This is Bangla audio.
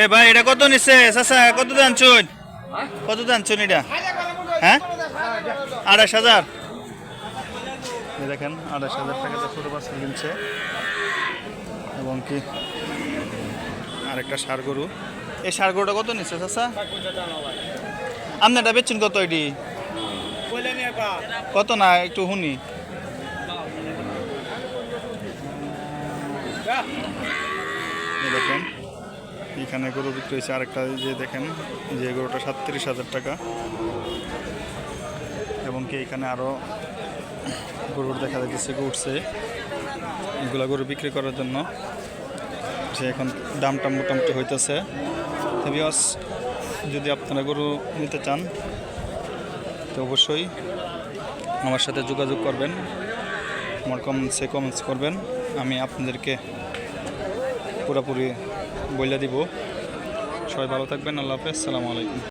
এ ভাই, এটা কত নিচ্ছে? চাচা, কত দান চুন? কত দান চুন এটা? হ্যাঁ? আড়াইশ হাজার। দেখেন, আড়াইশ হাজার টাকাতে ছোটো বাচ্চা কিনছে। এবং কি? আরেকটা সার গরু। এই সার গরুটা কত নিচ্ছে, চাচা? আপনারটা বেচছেন কত এটি? কত না, একটু শুনি। দেখেন এখানে গরু বিক্রি হয়েছে আরেকটা যে দেখেন যে গরুটা সাতত্রিশ হাজার টাকা। এবং কি এখানে আরও গরুর দেখা যাচ্ছে উঠছে। এগুলা গরু বিক্রি করার জন্য। সে এখন দামটা মোটামুটি হইতেছে। হেভিয়াস যদি আপনারা গরু নিতে চান, তো অবশ্যই আমার সাথে যোগাযোগ করবেন। আমার কমেন্টসে কমেন্টস করবেন। আমি আপনাদেরকে পুরোপুরি বলে দিব। সবাই ভালো থাকবেন আল্লাহ হাফেজ সালামু আলাইকুম।